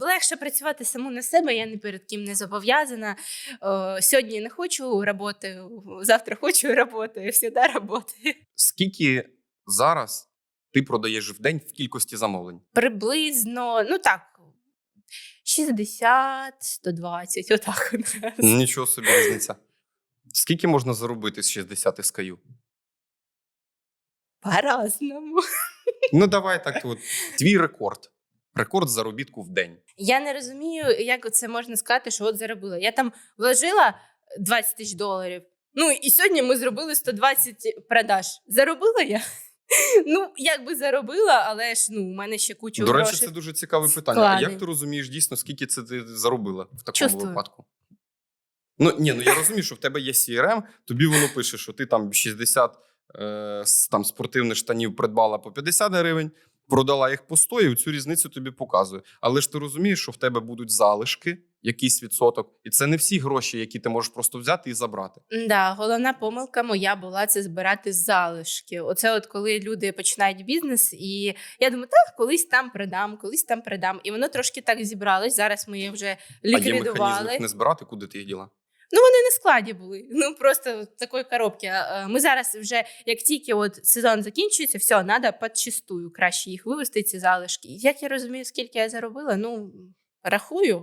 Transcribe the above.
легше працювати саму на себе, я ні перед ким не зобов'язана. Сьогодні не хочу роботи, завтра хочу роботи, завжди роботи. Скільки зараз ти продаєш в день в кількості замовлень? Приблизно, ну так, 60, 120, отак. Нічого собі різниця. Скільки можна заробити з 60 SKU? По-разному. Ну, давай так, от, твій рекорд. Рекорд заробітку в день. Я не розумію, як це можна сказати, що от заробила. Я там вложила 20 тисяч доларів. Ну і сьогодні ми зробили 120 продаж. Заробила я? Ну, якби заробила, але ж ну, у мене ще куча До речі, грошей. це дуже цікаве питання. А як ти розумієш дійсно, скільки це ти заробила в такому Чувствую. випадку? Ну, ні, ну я розумію, що в тебе є CRM, тобі воно пише, що ти там 60 е, там, спортивних штанів придбала по 50 гривень, продала їх по 100, і цю різницю тобі показує. Але ж ти розумієш, що в тебе будуть залишки, якийсь відсоток, і це не всі гроші, які ти можеш просто взяти і забрати. Да, головна помилка моя була це збирати залишки. Оце от коли люди починають бізнес, і я думаю, так, колись там продам, колись там продам. І воно трошки так зібралось. Зараз ми їх вже А є механізм ліквідували. їх не збирати, куди ти їх діла? Ну, вони на складі були. Ну просто такої коробки. Ми зараз вже, як тільки от сезон закінчується, все, треба подчистую краще їх вивести, ці залишки. Як я розумію, скільки я заробила, ну рахую.